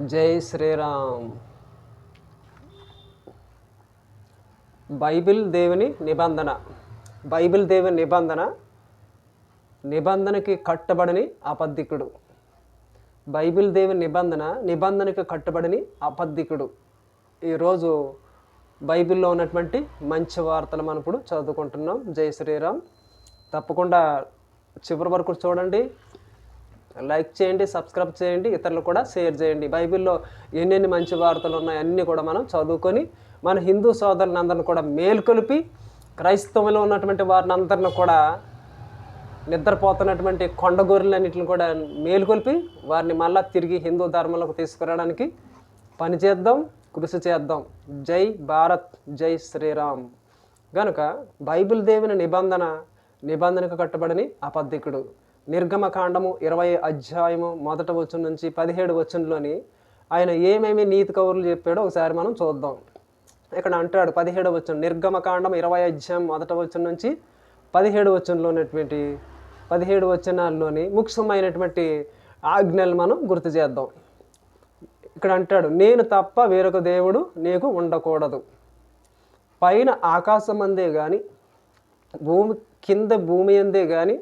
జై శ్రీరామ్. బైబిల్ దేవుని నిబంధన. బైబిల్ దేవుని నిబంధన నిబంధనకి కట్టబడని అబద్ధికుడు బైబిల్ దేవుని నిబంధన నిబంధనకి కట్టబడని అబద్ధికుడు ఈరోజు బైబిల్లో ఉన్నటువంటి మంచి వార్తలు మనం ఇప్పుడు చదువుకుంటున్నాం. జై శ్రీరామ్. తప్పకుండా చివరి వరకు చూడండి. లైక్ చేయండి సబ్స్క్రైబ్ చేయండి ఇతరులు కూడా షేర్ చేయండి. బైబిల్లో ఎన్నెన్ని మంచి వార్తలు ఉన్నాయో అన్నీ కూడా మనం చదువుకొని మన హిందూ సోదరులందరిని కూడా మేల్కొలిపి క్రైస్తవంలో ఉన్నటువంటి వారిని అందరిని కూడా నిద్రపోతున్నటువంటి కొండ గొర్రెలన్నింటిని కూడా మేలుకొల్పి వారిని మళ్ళా తిరిగి హిందూ ధర్మంలోకి తీసుకురావడానికి పనిచేద్దాం కృషి చేద్దాం. జై భారత్ జై శ్రీరామ్. గనుక బైబిల్ దేవుని నిబంధన నిబంధనకు కట్టుబడని అబద్ధికుడు నిర్గమకాండము ఇరవై అధ్యాయము మొదట వచ్చిన నుంచి పదిహేడు వచనంలోని ఆయన ఏమేమి నీతి కౌరులు చెప్పాడో ఒకసారి మనం చూద్దాం. ఇక్కడ అంటాడు పదిహేడు వచ్చిన నిర్గమకాండం ఇరవై అధ్యాయం మొదట వచ్చిన నుంచి పదిహేడు వచనంలో పదిహేడు వచనాల్లోని ముఖ్యమైనటువంటి ఆజ్ఞలు మనం గుర్తు చేద్దాం. ఇక్కడ అంటాడు నేను తప్ప వేరొక దేవుడు నీకు ఉండకూడదు. పైన ఆకాశం అందే కానీ భూమి కింద భూమి అందే కానీ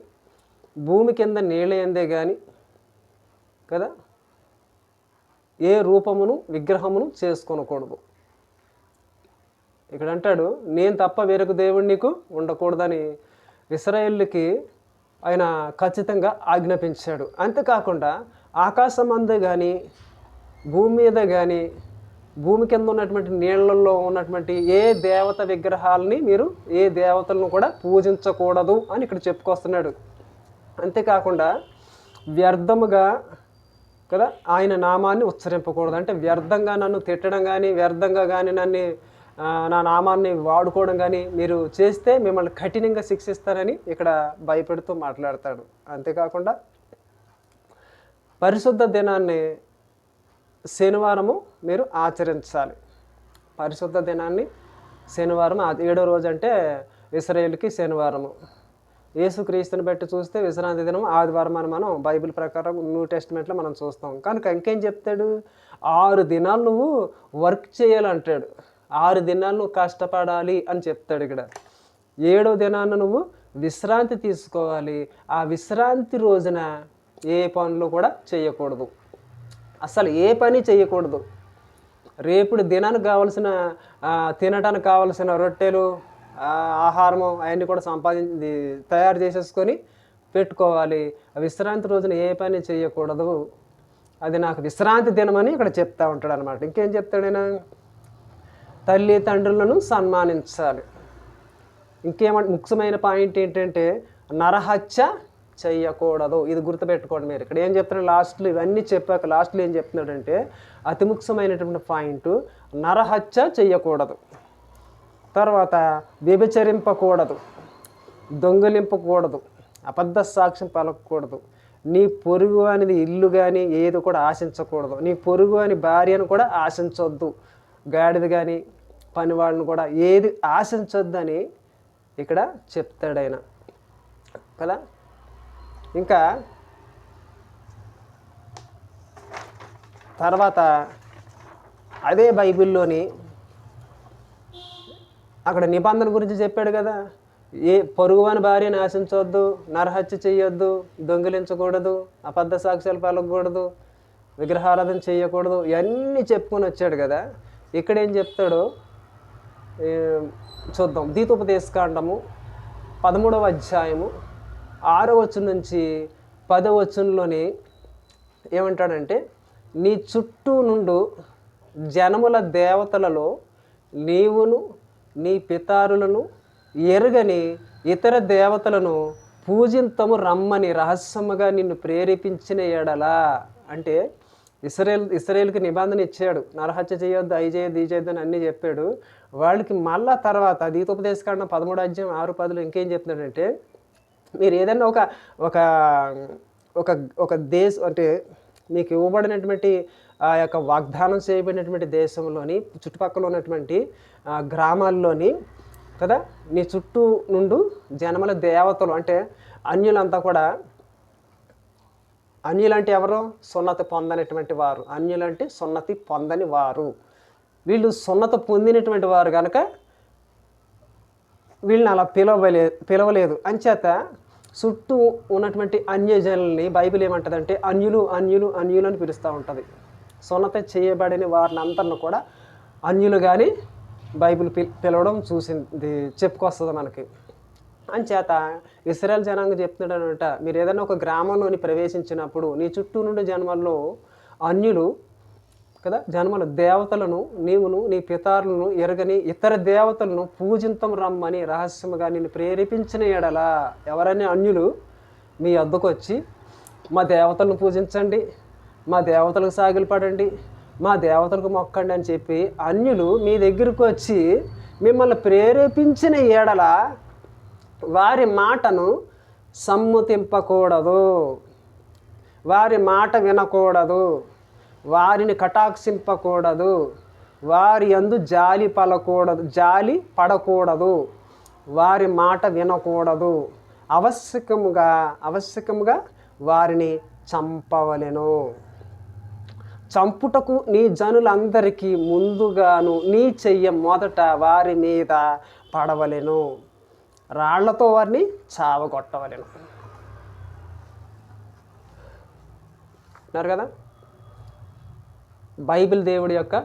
భూమి కింద నీళ్ళ అందే కానీ కదా? ఏ రూపమును విగ్రహమును చేసుకొనకూడదు. ఇక్కడ అంటాడు నేను తప్ప వేరొక దేవుడు నీకు ఉండకూడదని ఇస్రాయేళ్ళకి ఆయన ఖచ్చితంగా ఆజ్ఞాపించాడు. అంతేకాకుండా ఆకాశం అందే కానీ భూమి మీద కానీ భూమి కింద ఉన్నటువంటి నీళ్ళల్లో ఉన్నటువంటి ఏ దేవత విగ్రహాలని మీరు ఏ దేవతలను కూడా పూజించకూడదు అని ఇక్కడ చెప్పుకొస్తున్నాడు. అంతేకాకుండా వ్యర్థముగా కదా ఆయన నామాన్ని ఉచ్చరింపకూడదు. అంటే వ్యర్థంగా నన్ను తిట్టడం కానీ వ్యర్థంగా కానీ నన్ను నా నామాన్ని వాడుకోవడం కానీ మీరు చేస్తే మిమ్మల్ని కఠినంగా శిక్షిస్తారని ఇక్కడ భయపెడుతూ మాట్లాడతాడు. అంతేకాకుండా పరిశుద్ధ దినాన్ని శనివారము మీరు ఆచరించాలి. పరిశుద్ధ దినాన్ని శనివారం ఆ- ఏడో రోజు అంటే ఇస్రాయేల్కి శనివారము. యేసుక్రీస్తుని బట్టి చూస్తే విశ్రాంతి దినం ఆదివారం అని మనం బైబిల్ ప్రకారం న్యూ టెస్ట్మెంట్లో మనం చూస్తాం. కనుక ఇంకేం చెప్తాడు? ఆరు దినాలు నువ్వు వర్క్ చేయాలంటాడు ఆరు దినాలు నువ్వు కష్టపడాలి అని చెప్తాడు ఇక్కడ. ఏడో దినాన్ని నువ్వు విశ్రాంతి తీసుకోవాలి. ఆ విశ్రాంతి రోజున ఏ పనులు కూడా చేయకూడదు. అసలు ఏ పని చేయకూడదు. రేపుడు దినానికి కావలసిన తినడానికి కావలసిన రొట్టెలు ఆహారము అవన్నీ కూడా సంపాదించి తయారు చేసేసుకొని పెట్టుకోవాలి. విశ్రాంతి రోజున ఏ పని చేయకూడదు. అది నాకు విశ్రాంతి దినమని ఇక్కడ చెప్తా ఉంటాడు అనమాట ఇంకేం చెప్తాడైనా తల్లి తండ్రులను సన్మానించాలి. ఇంకేమంటే ముఖ్యమైన పాయింట్ ఏంటంటే నరహత్య చెయ్యకూడదు ఇది గుర్తుపెట్టుకోండి మీరు. ఇక్కడ ఏం చెప్తున్నాడు? లాస్ట్లో ఇవన్నీ చెప్పాక లాస్ట్లో ఏం చెప్తున్నాడంటే అతి ముఖ్యమైనటువంటి పాయింట్ నరహత్య చెయ్యకూడదు తర్వాత వ్యభిచరింపకూడదు దొంగిలింపకూడదు అబద్ధ సాక్ష్యం పలకకూడదు నీ పొరుగు అనేది ఇల్లు కానీ ఏది కూడా ఆశించకూడదు. నీ పొరుగు అని భార్యను కూడా ఆశించొద్దు. గాడిద కానీ పని వాళ్ళని కూడా ఏది ఆశించొద్దని ఇక్కడ చెప్తాడైన కదా? ఇంకా తర్వాత అదే బైబిల్లోని అక్కడ నిబంధన గురించి చెప్పాడు కదా. ఏ పొరుగువాని భార్యను ఆశించవద్దు నరహత్య చేయొద్దు దొంగిలించకూడదు అబద్ధ సాక్ష్యాలు పలకూడదు విగ్రహారాధన చేయకూడదు ఇవన్నీ చెప్పుకొని వచ్చాడు కదా. ఇక్కడ ఏం చెప్తాడో? చూద్దాం. దీతోపదేశకాండము పదమూడవ అధ్యాయము ఆరో వచనం నుంచి పదో వచనంలోని ఏమంటాడంటే నీ చుట్టూ నుండు జనముల దేవతలలో నీవును నీ పితారులను ఎరుగని ఇతర దేవతలను పూజింతము రమ్మని రహస్యముగా నిన్ను ప్రేరేపించిన ఎడలా. అంటే ఇస్రాయేల్ ఇస్రాయేల్కి నిబంధన ఇచ్చాడు. నరహత్య చేయొద్దు అయి చేయొద్దు ఈ చేయొద్దు అని అన్నీ చెప్పాడు. వాళ్ళకి మళ్ళా తర్వాత దీతోపదేశకాండం పదమూడు అధ్యాయం ఆరు పదులు ఇంకేం చెప్తున్నాడంటే మీరు ఏదైనా ఒక ఒక ఒక ఒక దేశ అంటే మీకు ఇవ్వబడినటువంటి ఆ యొక్క వాగ్దానం చేయబడినటువంటి దేశంలోని చుట్టుపక్కల ఉన్నటువంటి గ్రామాల్లోని కదా నీ చుట్టూ నుండు జనముల దేవతలు అంటే అన్యులంతా కూడా అన్యులంటే ఎవరు? సున్నతి పొందనటువంటి వారు. అన్యులంటే సున్నతి పొందని వారు. వీళ్ళు సున్నత పొందినటువంటి వారు కనుక వీళ్ళని అలా పిలవలే పిలవలేదు. అంచేత చుట్టూ ఉన్నటువంటి అన్యజనుల్ని బైబిల్ ఏమంటదంటే అన్యులు అన్యులు అన్యులు అని పిలుస్తూ ఉంటుంది. సున్నత చేయబడిన వారిని అందరిని కూడా అన్యులు కానీ బైబిల్ పిల్ పిలవడం చూసింది చెప్పుకొస్తుంది మనకి. అంచేత ఇస్రాయల్ జనాంగం చెప్తున్నాడనట మీరు ఏదైనా ఒక గ్రామంలోని ప్రవేశించినప్పుడు నీ చుట్టూ నుండి జన్మల్లో అన్యులు కదా జన్మలు దేవతలను నీవును నీ పితారులను ఎరగని ఇతర దేవతలను పూజింతం రమ్మని రహస్యముగా నిన్ను ప్రేరేపించిన ఎడల ఎవరైనా అన్యులు మీ వద్దకు వచ్చి మా దేవతలను పూజించండి మా దేవతలకు సాగిలపడండి మా దేవతలకు మొక్కండి అని చెప్పి అన్యులు మీ దగ్గరకు వచ్చి మిమ్మల్ని ప్రేరేపించిన ఏడల వారి మాటను సమ్మతింపకూడదు. వారి మాట వినకూడదు. వారిని కటాక్షింపకూడదు. వారి అందు జాలి పలకూడదు జాలి పడకూడదు. వారి మాట వినకూడదు. ఆవశ్యకముగా ఆవశ్యకముగా వారిని చంపవలెను. చంపుటకు నీ జనులందరికీ ముందుగాను నీ చెయ్య మొదట వారి మీద పడవలెను. రాళ్ళతో వారిని చావగొట్టవలెను. అన్నారు కదా? బైబిల్ దేవుడి యొక్క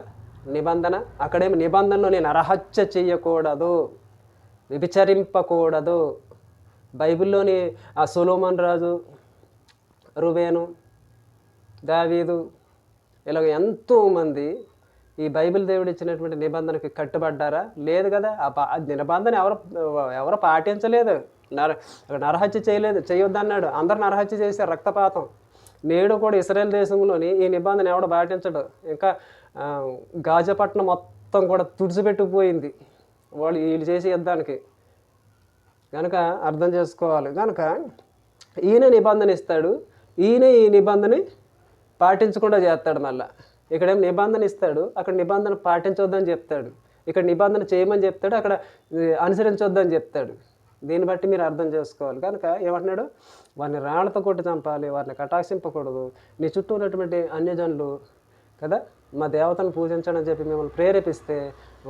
నిబంధన. అక్కడేమి నిబంధనలో నేను అరహత్య చేయకూడదు విభిచరింపకూడదు. బైబిల్లోని ఆ సులోమన్ రాజు రుబేను దావీదు ఇలాగ ఎంతోమంది ఈ బైబిల్ దేవుడు ఇచ్చినటువంటి నిబంధనకి కట్టుబడ్డారా? లేదు కదా. ఆ పా- ఆ నిబంధన ఎవరు ఎవరు పాటించలేదు. నర నరహత్య చేయలేదు చేయొద్దన్నాడు. అందరు నరహత్య చేశారు రక్తపాతం. నేడు కూడా ఇస్రాయల్ దేశంలోని ఈ నిబంధన ఎవడు పాటించడు? ఇంకా గాజపట్నం మొత్తం కూడా తుడిచిపెట్టుకుపోయింది వాళ్ళు వీళ్ళు చేసే యుద్ధానికి. కనుక అర్థం చేసుకోవాలి. కనుక ఈయన నిబంధన ఇస్తాడు. ఈయన ఈ నిబంధన పాటించకుండా చేస్తాడు మళ్ళా. ఇక్కడేం నిబంధన ఇస్తాడు? అక్కడ నిబంధన పాటించొద్దని చెప్తాడు. ఇక్కడ నిబంధన చేయమని చెప్తాడు అక్కడ అనుసరించొద్దని చెప్తాడు. దీన్ని బట్టి మీరు అర్థం చేసుకోవాలి. కనుక ఏమంటున్నాడు? వారిని రాళ్ళతో కొట్టి చంపాలి వారిని కటాక్షింపకూడదు. నీ చుట్టూ ఉన్నటువంటి అన్యజనులు కదా మా దేవతను పూజించడం అని చెప్పి మిమ్మల్ని ప్రేరేపిస్తే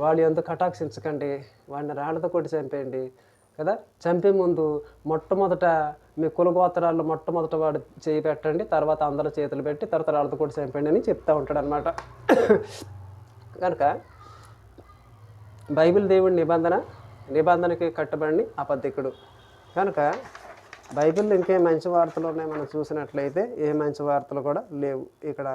వాళ్ళు ఎంత కటాక్షించకండి వాడిని రాళ్ళతో కొట్టి చంపేయండి కదా. చంపే ముందు మొట్టమొదట మీ కులగోత్రాల్లో మొట్టమొదట వాడు చేయి పెట్టండి తర్వాత అందరూ చేతులు పెట్టి తరతరాలతో కూడా చంపండి అని చెప్తూ ఉంటాడు అనమాట కనుక బైబిల్ దేవుడి నిబంధన నిబంధనకి కట్టుబడి అబద్ధికుడు. కనుక బైబిల్లో ఇంకే మంచి వార్తలు ఉన్నాయి మనం చూసినట్లయితే ఏ మంచి వార్తలు కూడా లేవు. ఇక్కడ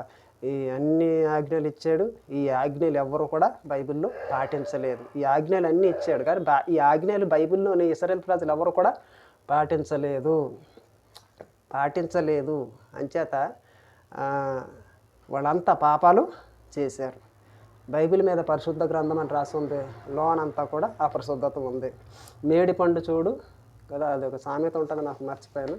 ఈ అన్ని ఆజ్ఞలు ఇచ్చాడు. ఈ ఆజ్ఞలు ఎవ్వరు కూడా బైబిల్లో పాటించలేదు. ఈ ఆజ్ఞలు అన్నీ ఇచ్చాడు. కానీ బా ఈ ఆజ్ఞలు బైబిల్లోని ఇస్రాయల్ ప్రజలు ఎవరు కూడా పాటించలేదు. పాటించలేదు. అంచేత వాళ్ళంతా పాపాలు చేశారు. బైబిల్ మీద పరిశుద్ధ గ్రంథం అని రాసి ఉంది. లోనంతా కూడా అపరిశుద్ధత ఉంది. మేడి పండు చూడు. కదా అది ఒక సామెత ఉంటుంది నాకు మర్చిపోయాను.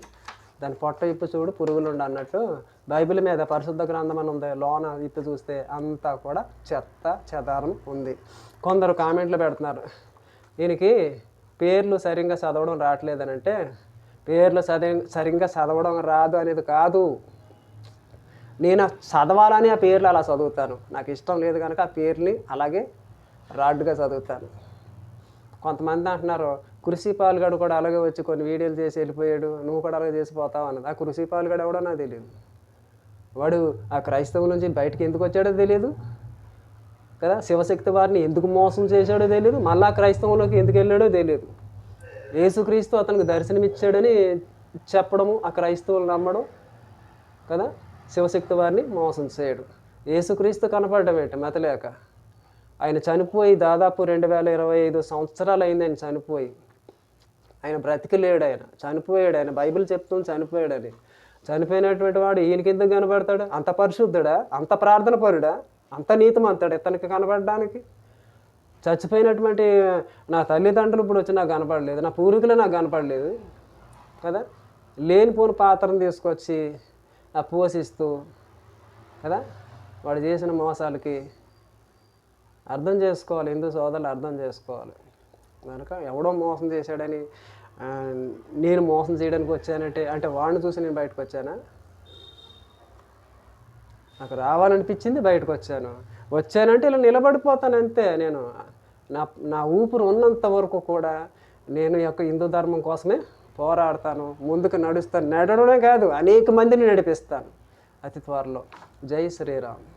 దాని పొట్ట ఇప్పు చూడు పురుగులుండు అన్నట్టు. బైబిల్ మీద పరిశుద్ధ గ్రంథం అని ఉంది. లోన ఇప్పు చూస్తే అంతా కూడా చెత్త చెదారం ఉంది. కొందరు కామెంట్లు పెడుతున్నారు. దీనికి పేర్లు సరిగ్గా చదవడం రావట్లేదని అంటే పేర్లు సరి సరిగ్గా చదవడం రాదు అనేది కాదు. నేను చదవాలని ఆ పేర్లు అలా చదువుతాను. నాకు ఇష్టం లేదు కనుక ఆ పేర్ని అలాగే రాడ్డుగా చదువుతాను. కొంతమంది అంటున్నారు కృషి పాల్గడు కూడా అలాగే వచ్చి కొన్ని వీడియోలు చేసి వెళ్ళిపోయాడు నువ్వు కూడా అలాగే చేసిపోతావు అన్నది. ఆ కృషి పాల్గడు ఎవడో నాకు తెలియదు. వాడు ఆ క్రైస్తవుల నుంచి బయటకు ఎందుకు వచ్చాడో తెలియదు. కదా? శివశక్తి వారిని ఎందుకు మోసం చేశాడో తెలియదు మళ్ళా క్రైస్తవంలోకి ఎందుకు వెళ్ళాడో తెలియదు యేసుక్రీస్తు అతనికి దర్శనమిచ్చాడని చెప్పడము ఆ క్రైస్తవులు నమ్మడం కదా? శివశక్తి వారిని మోసం చేయడం. యేసుక్రీస్తు కనపడడం ఏంటి? మెతలేక. ఆయన చనిపోయి దాదాపు రెండు వేల ఇరవై ఐదు సంవత్సరాలు అయింది ఆయన చనిపోయి. ఆయన బ్రతికలేడు ఆయన. చనిపోయాడు ఆయన. బైబిల్ చెప్తుంది చనిపోయాడని. చనిపోయినటువంటి వాడు ఈయనకి ఎందుకు కనబడతాడు అంత పరిశుద్ధుడా? అంత ప్రార్థన పరుడా? అంత నీతిమంతుడు ఇతనికి కనబడడానికి. చచ్చిపోయినటువంటి నా తల్లిదండ్రులు ఇప్పుడు వచ్చి నాకు కనపడలేదు. నా పూర్వీకులు నాకు కనపడలేదు. కదా? లేనిపోని పాత్రను తీసుకొచ్చి ఆ పోషిస్తూ కదా? వాడు చేసిన మోసాలకి అర్థం చేసుకోవాలి. హిందూ సోదరులు అర్థం చేసుకోవాలి. కనుక ఎవడో మోసం చేశాడని నేను మోసం చేయడానికి వచ్చానంటే అంటే వాడిని చూసి నేను బయటకు వచ్చానా? నాకు రావాలనిపించింది బయటకు వచ్చాను. వచ్చానంటే ఇలా నిలబడిపోతాను అంతే. నేను నా నా ఊపిరి ఉన్నంత వరకు కూడా నేను యొక్క హిందూ ధర్మం కోసమే పోరాడతాను. ముందుకు నడుస్తాను. నడవడమే కాదు అనేక మందిని నడిపిస్తాను. అతి త్వరలో. జై శ్రీరామ్.